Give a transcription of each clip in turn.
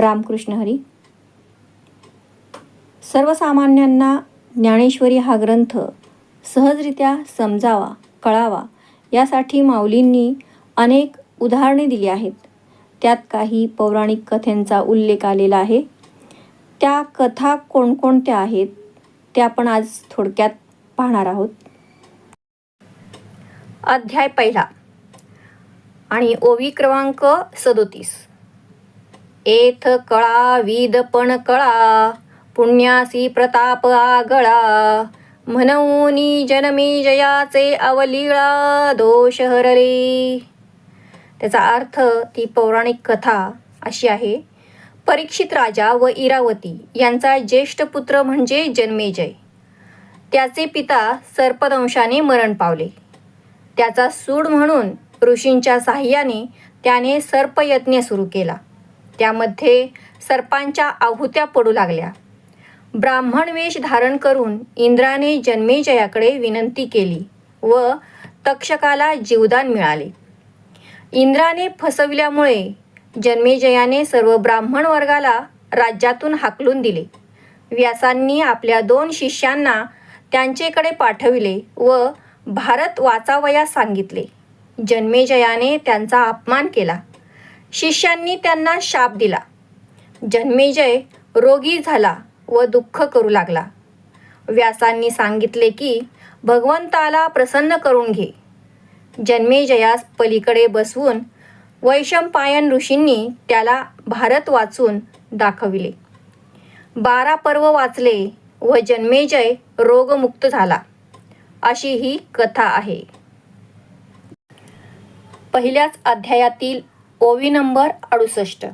रामकृष्ण हरी. सर्वसामान्यांना ज्ञानेश्वरी हा ग्रंथ सहजरित्या समजावा कळावा यासाठी माऊलींनी अनेक उदाहरणे दिली आहेत. त्यात काही पौराणिक कथेंचा उल्लेख आलेला आहे. त्या कथा कोणकोणत्या आहेत त्या आपण आज थोडक्यात पाहणार आहोत. अध्याय पहिला आणि ओवी क्रमांक सदोतीस. एथ कळा विद पण कळा पुण्यासी प्रताप आगळा. म्हणूनी जनमे जयाचे अवलीळा दोष हरले. त्याचा अर्थ ती पौराणिक कथा अशी आहे. परीक्षित राजा व इरावती यांचा ज्येष्ठ पुत्र म्हणजे जन्मेजय. त्याचे पिता सर्पदंशाने मरण पावले. त्याचा सूड म्हणून ऋषींच्या साह्याने त्याने सर्पयज्ञ सुरू केला. त्यामध्ये सर्पांच्या आहुत्या पडू लागल्या. ब्राह्मण वेश धारण करून इंद्राने जन्मेजयाकडे विनंती केली व तक्षकाला जीवदान मिळाले. इंद्राने फसविल्यामुळे जन्मेजयाने सर्व ब्राह्मण वर्गाला राज्यातून हाकलून दिले. व्यासांनी आपल्या दोन शिष्यांना त्यांचेकडे पाठविले व भारत वाचावयास सांगितले. जन्मेजयाने त्यांचा अपमान केला. शिष्यांनी त्यांना शाप दिला. जन्मेजय रोगी झाला व दुःख करू लागला. व्यासांनी सांगितले की भगवंताला प्रसन्न करून घे. जन्मेजयास पलीकडे बसवून वैशंपायन ऋषींनी त्याला भारत वाचून दाखविले. बारा पर्व वाचले व जन्मेजय रोगमुक्त झाला. अशी ही कथा आहे. पहिल्याच अध्यायातील ओवी नंबर अडुसष्ट.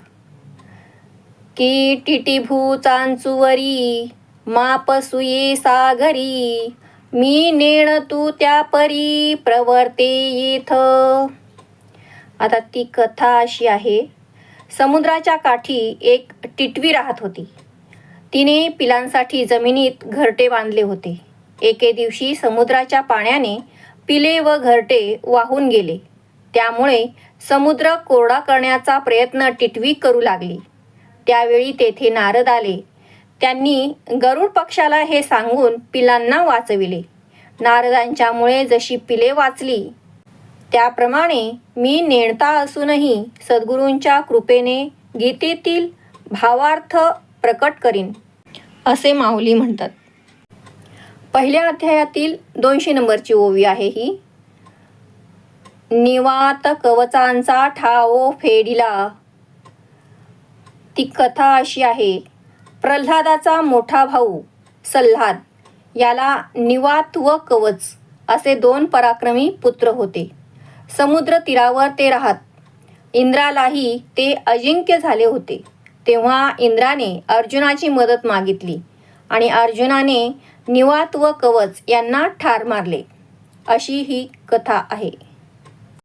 की टिटिभू चांचुवरी मापसुये सागरी मी नेण तू त्या परी प्रवर्ते येथ. आता ती कथा अशी आहे. समुद्राच्या काठी एक टिटवी राहत होती. तिने पिलांसाठी जमिनीत घरटे बांधले होते. एके दिवशी समुद्राच्या पाण्याने पिले व घरटे वाहून गेले. त्यामुळे समुद्र कोरडा करण्याचा प्रयत्न टिटवी करू लागली. त्यावेळी तेथे नारद आले. त्यांनी गरुड पक्षाला हे सांगून पिलांना वाचविले. नारदांच्यामुळे जशी पिले वाचली त्याप्रमाणे मी नेणता असूनही सद्गुरूंच्या कृपेने गीतेतील भावार्थ प्रकट करीन असे माऊली म्हणतात. पहिल्या अध्यायातील दोनशे नंबरची ओवी आहे ही. निवात कवचांचा ठाओ फेडिला. ती कथा अशी आहे प्रल्हादाचा मोठा भाऊ सल्हाद याला निवात व कवच असे दोन पराक्रमी पुत्र होते. समुद्र तीरावर ते राहत. इंद्रालाही ते अजिंक्य झाले होते. तेव्हा इंद्राने अर्जुनाची मदत मागितली आणि अर्जुनाने निवात व कवच यांना ठार मारले. अशी ही कथा आहे.